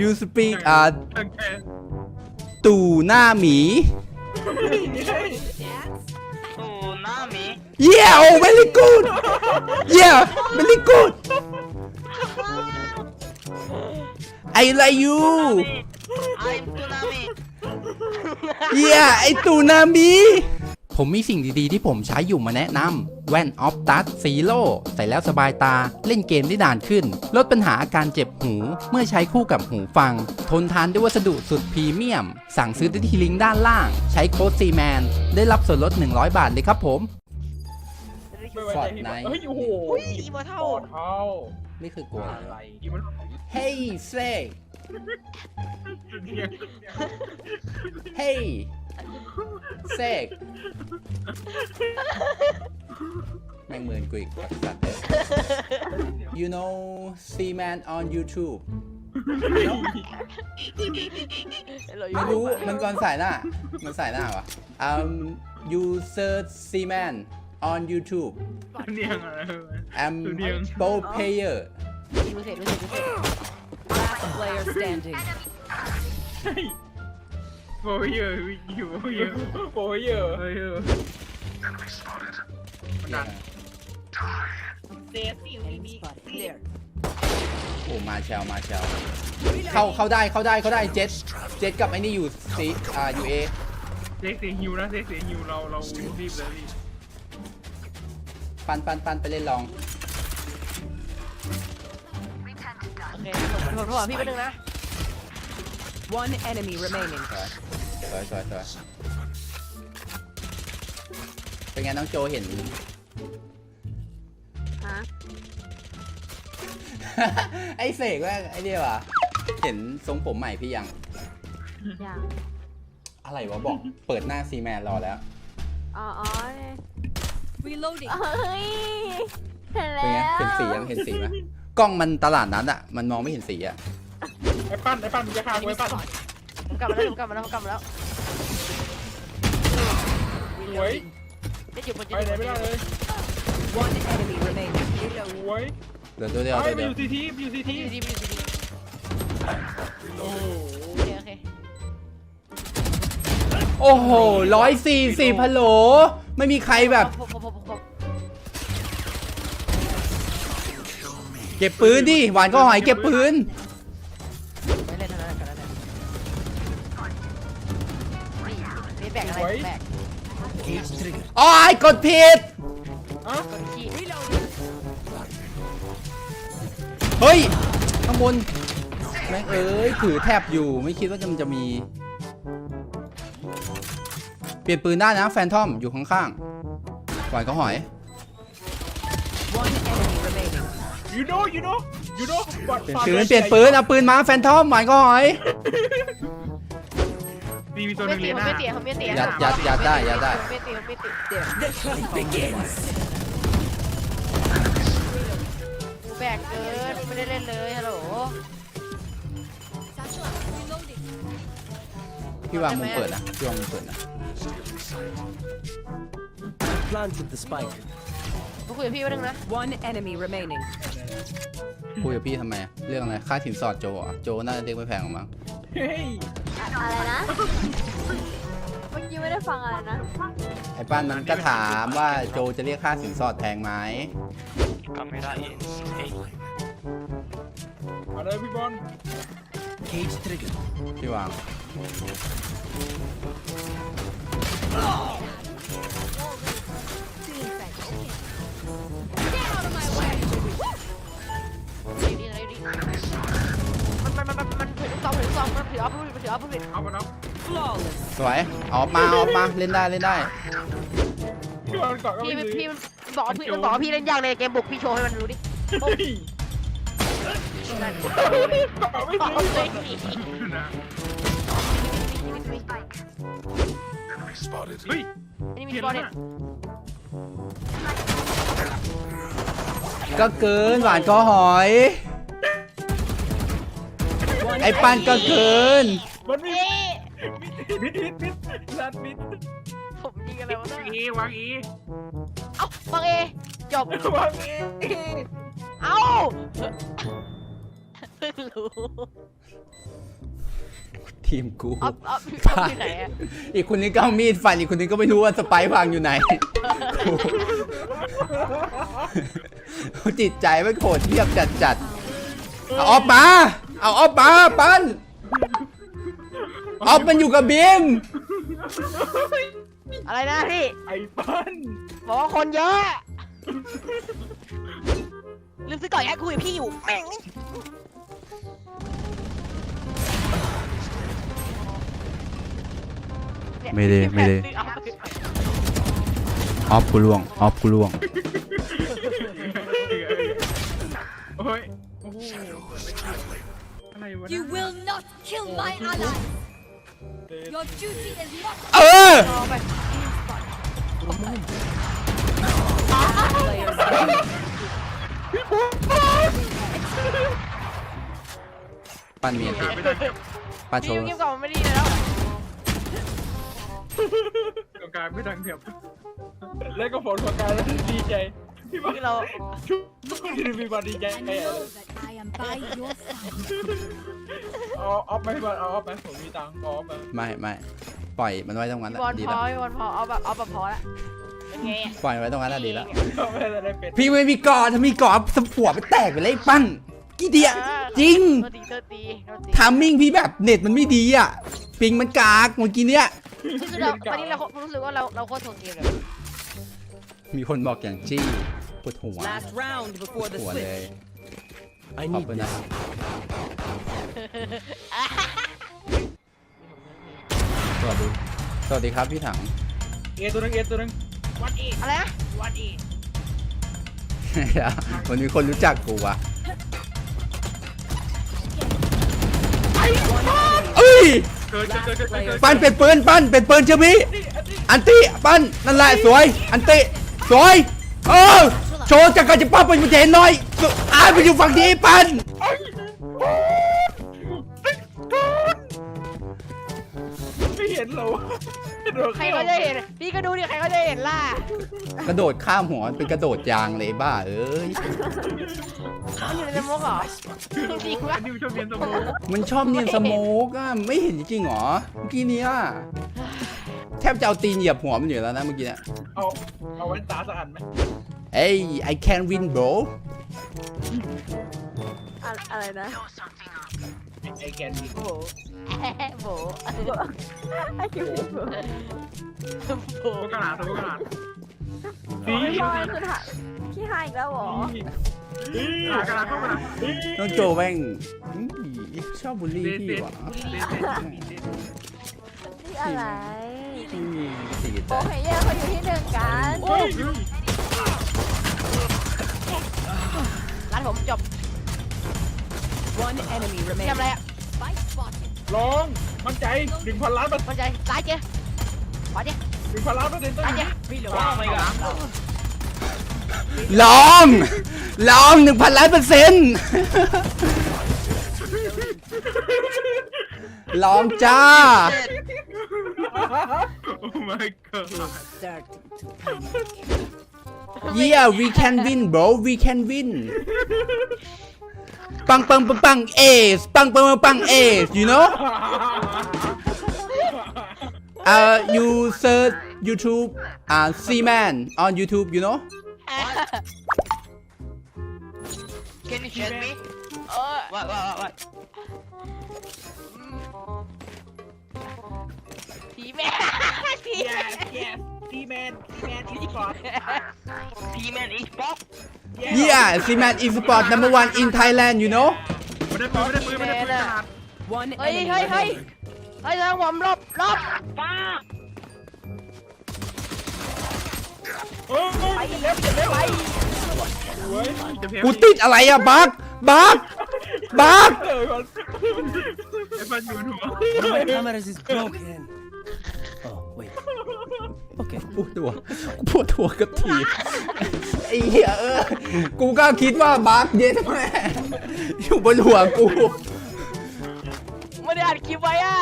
you speak อ่าโอเคตู่หน้าหมี ตูน้ามี yeah oh very good yeah very good I like you ไอ้ตูนามี yeah ไอตู่หน้าหมี ผมมีสิ่งดีๆที่ผมใช้อยู่มาแนะนำ แว่นออฟตัสซีโร่ใส่แล้วสบายตา เล่นเกมได้นานขึ้น ลดปัญหาอาการเจ็บหูเมื่อใช้คู่กับหูฟัง ทนทานด้วยวัสดุสุดพรีเมียม สั่งซื้อได้ที่ลิงก์ด้านล่าง ใช้โค้ดซีแมนได้รับส่วนลด 100 บาทเลยครับผมไม่ไว้ใจพี่บอลเฮ้ยโอ้โหอุ้ยอีโมเท่าโคตรเท่านี่คือกลัวอะไรอีมัน Hey say เดีย ว Hey say แม่งเหมือนกูอีกไอ้สัตว์ You know C-Man on YouTube ไม่รู้มันก่อนสายหน้า มันสายหน้าวะ um you search C-Man on YouTube เนียงอะไร I'm เนียง pro player ดูเสร็จดูเสร็จดูเสร็จ Last player standing. โฟ เยอร์อยู่โฟเยอร์โฟเยอร์โฟเยอร์เซฟสิว Enemy มี spotted. Clear. โอ้มาแชลมาแชลเข้าเข้าได้เข้าได้เข้าได้เจ็ดเจ็ดกับไอ้นี่อยู่ซีอ่าอยู่เอเซ็กเสียฮิวนะเซ็กเสียฮิวเราเรารีบเลยรีบปันปันปันไปเล่นลองโอเคผมโทรพี่แป๊บนึงนะ One enemy remaining. วยสวยสวยเป็นไงน้องโจเห็น ฮะไอ้เสกว่าไอ้เนี่ยวะเห็นทรงผมใหม่พี่ยัง อย่างอะไรวะบอก เปิดหน้าซีแมนรอแล้ว อ๋ออ๋อ Reloading. เฮ้ยเห็นเป็นแล้ไง วเห็นสียังเห็นสีไหมกล้องมันตลาดนั้นอะมันมองไม่เห็นสีอะไอ้ปั้นไอ้ปั้นมึงจะฆ่ากูไอ้ปั้นผมกลับมาแล้วผมกลับมาแล้วผมกลับมาแล้ว โว้ยจะหยุดมันจะไปหยุดไหนไม่ได้เลย One enemy remaining. โว้ยเดี๋ยวตัวเดียวไปตัวไปเดีอยวยู่ซีทีไปอยู่ซีทีดีดีดีดีโอ้โหโอเคโอเคโอ้โหร้อยสี่สิบฮัลโหล ไม่มีใครแบบ ผมผมผมผมเก็บปืนดิ หวานก็หอยเก็บปืน ไม่เล่นเท่านั้นกันแล้วนี่นี่แบกอะไรแบก อ๋อยกดผิดอะกดขี้เฮ้ย ข้างบนแม่งเอ้ยถือแทบอยู่ไม่คิดว่ามันจะมี เปลี่ยนปืนได้นะแฟนทอมอยู่ข้างๆหวานก็หอย One enemy remaining. ยูโน่ยูโน่ยูโน่เปลี่ยนปืนเปลี่ยนปืนเอาปืนมาแฟนทอมหวานก็หอย มีมีตัวหไม่นึ่งตีเรียนผมหน้าไม่ตีผมไม่ตียัดยัดยัดได้ยัดได้ไม่ตีผมไม่ตี Begins. แบกเกินไม่ได้เล่นเลยฮัลโหลพี่วางมุมเปิดนะพี่วางมุมเปิดนะ planted the spike. มาคุยกับพี่แป๊บนึงนะ One enemy remaining. คุยกับพี่ทำไมอะเรื่องอะไรค่าสินสอดโจอะโจน่าจะเรียกไม่แพงหรอกมั้งเฮ้ย อะไรนะ เมื่อกี้ไม่ได้ฟังอะไรนะ ไอ้ป้านมันก็ถามว่าโจจะเรียกค่าสินสอดแพงไหม Camera in เอาเลยพี่บอล Cage triggered. พี่วาง เอามาเนาะ Flawless. สวยเอาออกมาเอาออกมาเล่นได้เล่นได้ พี่บอลก่อนก็พี่ไม่พี่ซื้อมันบอกพี่มันบอกพี่เล่นยากในเกมบุกพี่โชว์ให้มันรู้ดิเฮ้ยก่อนไม่บอกซื้อเลยนะ Spotted. เฮ้ยอันนี้มีเห็นบอลไหมเนี่ยก็เกินหวานก็หอย One ไอ้ปันก็เกิน มันมีเอ๊ะมิดมิดมิดลัดมิดผมยิงอะไรวะวางเนี่ยอีวางอีเอ้าฟังเอจบ วางอีเอ้าเพิ่งรู้ทีมกูออฟออฟพี่ออฟที่ไหนอะอีกคนนี้ก็เอามีดฟันอีกคนนี้ก็ไม่รู้ว่าสไปร์วางอยู่ไหนจิตใจมันโหดเทียบจัดจัดๆเอาออฟมา เอาออฟมาปัน ออฟมันอยู่กับบีมอะไรนะพี่ไอ้ปั้นบอกว่าคนเยอะ ลืมซื้อก่อนแค่คุยกับพี่อยู่แม่งไม่ได้ไม่ได้ ออฟกูล่วง ออฟกูล่วง โอ้ยโอ้โหอะไรวะ You will not kill my ally. Your duty is not เออป Player standing. ปันเมียติปันโชว์เงียบก่อนมันไม่ดีแล้วตรงกลางไม่ดังเถียบแล้วก็ฝนตรงกลางแล้วดีใจ พี่บ้าคือเราทุกคนที่มีบัตรดีใจ I ไอ้ know that I am by your side. เอาออฟไหมบัตรเอาออฟไหมผมมีตังค์เอาออฟไหมไม่ไม่ปล่อยมันไว้ตรงนั้นพี่แหบอละลดีพแล้อวพี่บอลพอเอาแบบเอาแบบพอละเป็นไงอะปล่อยไว้ตรงนั้นแหละดีแล้ว เอาไม่ได้เป็นพี่ไม่มีกอดถ้ามีกอดสผัวไปแตกไปเลยไอ้ปั้นกี่เดียจริงโทษทีโทษทีโทษทีทามมิ่งพี่แบบเน็ตมันไม่ดีอะปิงมันกากเมื่อกี้เนี้ยคือเราตอนนี้เรารู้สึกว่าเราเราโคตรทงเกมเลย มีคนบอกอย่างจี้ปวดหัว Last round before the หัวเลย switch. I ขอบ need คุณนะ this. สวัสดีสวัสดีครับพี่ถังเอตัวนึงเอตัวนึงวัดอีอะไรนะวัดอีมันมีคนรู้จักกูว่ะเอ้ยเกิดเกิดเกิดเกิดเกิดปั้นเป็นปืนปั้นเป็นปืนเชื่อพี่อันติปั้นนั่นแหละสวย อันติ สวยเออโชว์จักรจะป้าเป็นมุเจนหน่อยอ่านไปอยู่ฝั่งนี้ปันไม่เห็นเหรอใครก็จะเห็น พี่ก็ดูดิ ใครก็จะเห็นล่ะ กระโดดข้ามหัวเป็นกระโดดยางเลยบ้าเอ้ย มันอยู่ในสมองเหรอจริงวะนิวชอบเรียนสมองมันชอบเนียนสโมกอะไม่เห็นจริงเหรอ เมื่อกี้เนี้ยแทบจะเอาตีนเหยียบหัวมันอยู่แล้วนะเมื่อกี้เนี่ย เอาเอาแว่นตาสักอันไหมเอ้ย I can win bro อะไรนะ ไอ้แกนดิโบโบไอ้คิวพี่เบิร์ดโบพวกกระดาษพวกกระดาษโอ้ยพลอยคือถ่ายพี่หายอีกแล้วเหรอ กระดาษพวกกระดาษน้องโจแม่งอื้อชอบบูลลี่พี่ว่ะ นี่อะไรอืม สีโบเฮเยอร์เขาอยู่ที่หนึ่งกันร้านผมจบ One enemy เตรียม remaining. อะไรอะ Spike spotted. ลองมั่นใจหนึ่งพันล้านเปอร์เซ็นต์มันใจซ้ายเจ๊ขวาเจ๊หนึ่งพันล้านเปอร์เซ็นต์ต้องซ้ายเจ๊ว่าไม่กันลองลองหนึ่งพันล้านเปอร์เซ็นต์ลองจ้า โอ้ my god Starting to panic. yeah we can win bro we can win ปังปังปังปังเอสปังปังปังปังเอส you know uh you search YouTube uh C-man on YouTube you know Can you shoot me เออ ว่าว่าว่าผีแม่ผี yes yes T-man T-man e-sport T-man e-sport yeah C-man is sport number one in Thailand you know ไม่ได้ปืนไม่ได้ปืนไม่ได้ปืนกระดาษ One เฮ้ย enemy เฮ้ย เฮ้ย remaining. เฮ้ยทางผมหลบหลบป้าเฮ้ยไปเร็วเร็วไปเฮ้ยจะเพี้ยนกูติดอะไรอะบักบักบักเออมันไอ้ฟันอยู่หัว One of my cameras is broken. Oh, wait. Okay. ปวดหัวปวดหัวกับทีบไอ้เหี้ยเออ กูก็คิดว่าบักเย็นแม่อยู่บนหัวกู ไม่ได้อัดคลิปไว้อะ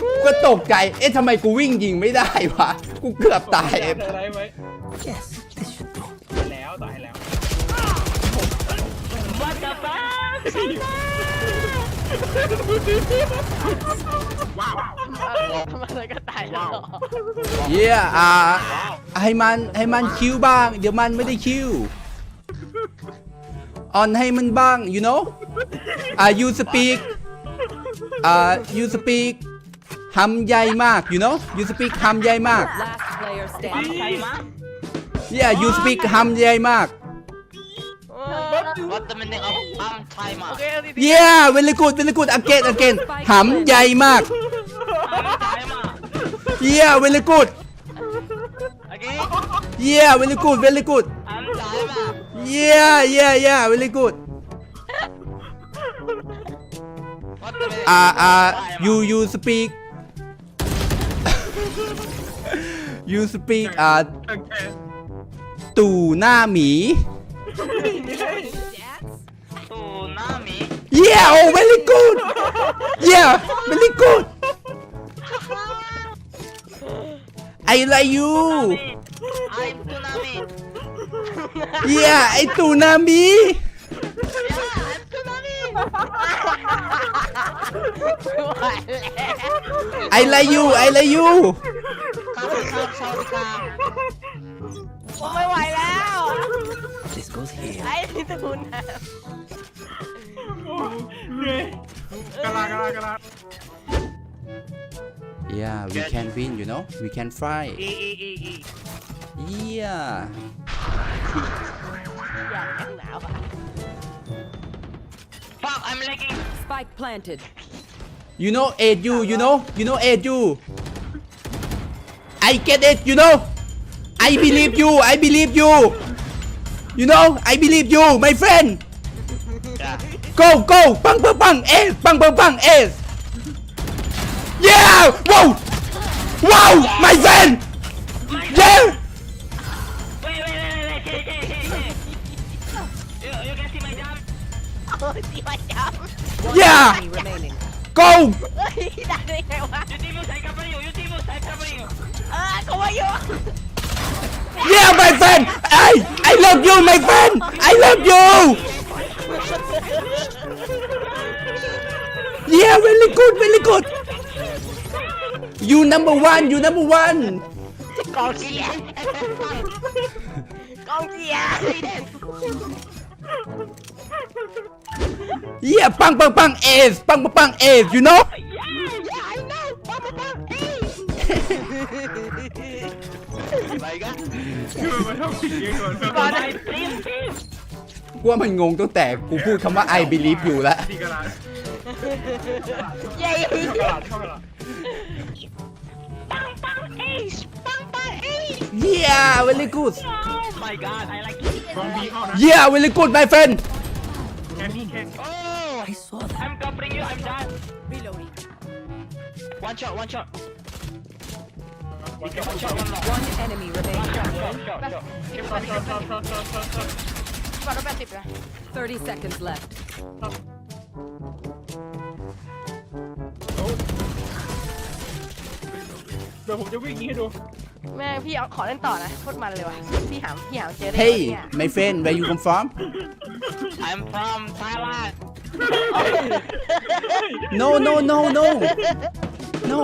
กูก็ตกใจ เอ๊ะทำไมกูวิ่งยิงไม่ได้วะ กูเกือบตายเธออะไรไว้ Yes, this should do. แล้วตายแล้วว่าจะว้าว ทำอะไรก็ตายแล้วเยี่ยอ่าให้มันให้มันคิวบ้าง เดี๋ยวมันไม่ได้คิวออนให้มันบ้าง you know อ่า you speak อ่า you speak คำใหญ่มาก you know you speak คำใหญ่มาก Last player standing. yeah you speak คำใหญ่มาก What the meaning of arm โอ timer? เคดี yeah very good very good again again หำใหญ่มาก Arm timer. yeah very good Okay? yeah very good very good Arm timer. yeah yeah yeah very good What the meaning อ่า of อ่า arm timer? you you speak you speak อ่า โอเค ตู่หน้าหมี Tsunami. yeah oh very good yeah very good I like you I'm tsunami. yeah ไอตู่หน้าหมี Yeah, I'm tsunami. ไหวแล้ว I like you I like you Come, come, sorry, come. ผมไม่ไหวแล้ว This goes here. ไอ้ตูนนะเหนื่อยกะลากะลากะลา Yeah, we can win, you know? We can fight. E -e -e yeah. I'm lagging. Spike planted. You know, aid you, you know? You know, aid you. I get it, you know? I believe you, I believe you. You know, I believe you, my friend. Yeah. Go, go, bang, bang, bang, eh, bang, bang, bang. Eh. สปังปังปังเอส yeah wow wow my friend yeah Wait, wait, wait, wait, wait, hey, hey, hey, hey. You, you can see my jump? โอ้ยตีมาจับ yeah Enemy remaining. go เฮ้ยได้ได้ไงวะ You team you side covering you, you team you side covering you. เออเขาว่าอยู่ yeah my friend I I love you my friend I love you yeah very good very good you number one you number one กองเชียร์กองเชียร์ yeah ปังปังปังเอสปังปังปังเอส you know My god. คือมันต้องผิดเยอะก่อนก่อน My please, please. กูว่ามันงงตั้งแต่กูพูดคำว่า I believe you แล้ว ที่กะลาเย้ที่กะลาที่กะลา Bang, yeah very good Oh my god, I like it. กองบีเข้านะ yeah very good my friend แค่นี้แค่ Oh, I saw that. I'm covering you, I'm done. Reloading. One shot, one shot. วันเก็บ One shot, one more. One enemy One remaining. shot, shot, shot, shot. เก็บก่อนเก็บก่อนก่อนร้อยแปดสิบนะ30 seconds left. เดี๋ยวผมจะวิ่งนี้ให้ดู แม่พี่เอาขอเล่นต่อนะโคตรมันเลยว่ะพี่หามพี่หามเจอได้ hey เนี่ย my friend where you come from I'm from Thailand. no no no no no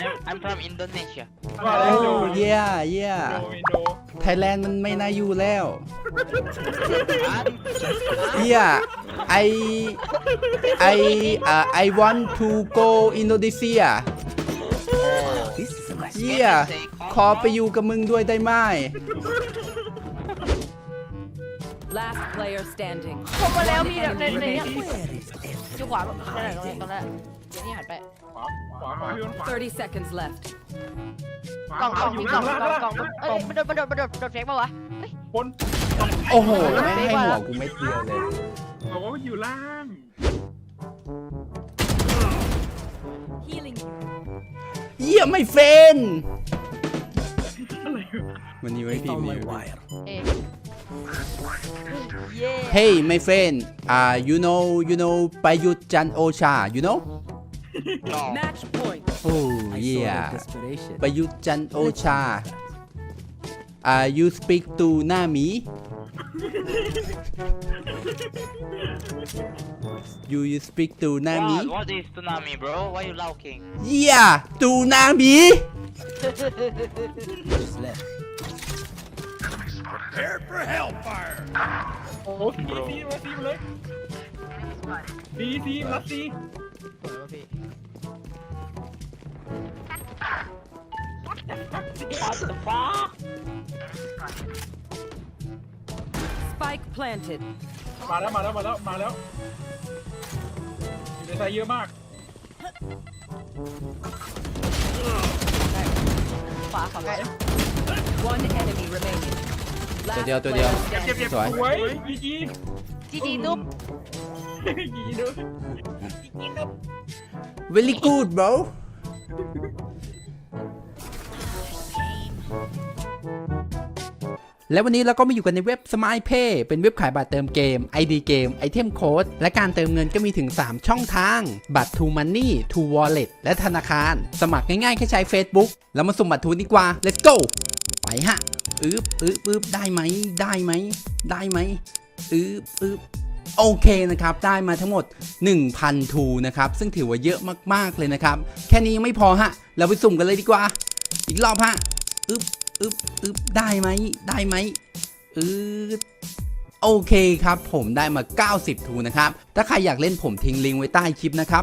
I'm, I'm from Indonesia. ว่าแล้วโด oh น yeah yeah โดนโดน Thailand มันไม่น่าอยู่แล้ว And yeah I I uh, I want to go Indonesia This is a nice. yeah ขอไปอยู่กับมึงด้วยได้ไหม Last player standing. ผมมาแล้วพี่ในในเนี้ย Where is it? อยู่ขวาตรงไหนตรงไหนตรงนั้นเดี๋ยวนี้หันไป ขวาขวาขวาพี่มันขวา30 seconds left. ขวากล่องขกล่วาองอยู่มีกล่ล่าองงกล่องกล่องล่างเอ้ยมันโดนมันโดนมันโดนมันโดนเฟกปะวะเฮ้ยบนโอ้โหไม่ให้หัวกูไม่เดียวเลยบอกว่าอยู่ล่าง Healing you. เยี่ยไม่เฟนอะไร วะ วันนี้ไว้พิม Found พ์ my นี้ wire. เอ๊ะเย้ Hey my friend uh you know you know ประยุทธ์จันทร์โอชา you know no. Match point. oh I saw yeah the desperation. ประยุทธ์จันทร์โอชา uh you speak to หน้าหมี you you speak ตูนามิ What, what is tsunami, bro? Why you laughing? เยี่ยตูนามิ Just left. โอ้ซีซีมาซีมาเลยซีซีมาซีสวยว่ะพี่ What the fuck? Spike planted. มาแล้วมาแล้วมาแล้วมาแล้วอยู่ในไซเยอะมาก ขวาขวาใกล้ One enemy remaining. Last Tudio, tudio. player เจ็บเจ็บ standing. เจ็บสวยสวยจีจีจีจีนุ่มจีดูจีดู very good bro และวันนี้เราก็มาอยู่กันในเว็บ Smile Pay เป็นเว็บขายบัตรเติมเกม ID เกม ไอเทมโค้ด และการเติมเงินก็มีถึง 3 ช่องทาง บัตร True Money True Wallet และธนาคาร สมัครง่ายๆ แค่ใช้ Facebook แล้วมาสุ่มบัตรทูนดีกว่า let's go ไปฮะอึ๊บอึ๊บอึ๊บได้ไหม ได้ไหม ได้ไหมอึ๊บอึ๊บโอเคนะครับ ได้มาทั้งหมด 1,000 ทูนะครับ ซึ่งถือว่าเยอะมากๆเลยนะครับ แค่นี้ยังไม่พอฮะ เราไปสุ่มกันเลยดีกว่า อีกรอบฮะอึ๊บ อึบอึบได้ไหมได้ไหมอึบโอเคครับ ผมได้มา 90 ทูนะครับ ถ้าใครอยากเล่นผมทิ้งลิงก์ไว้ใต้คลิปนะครับ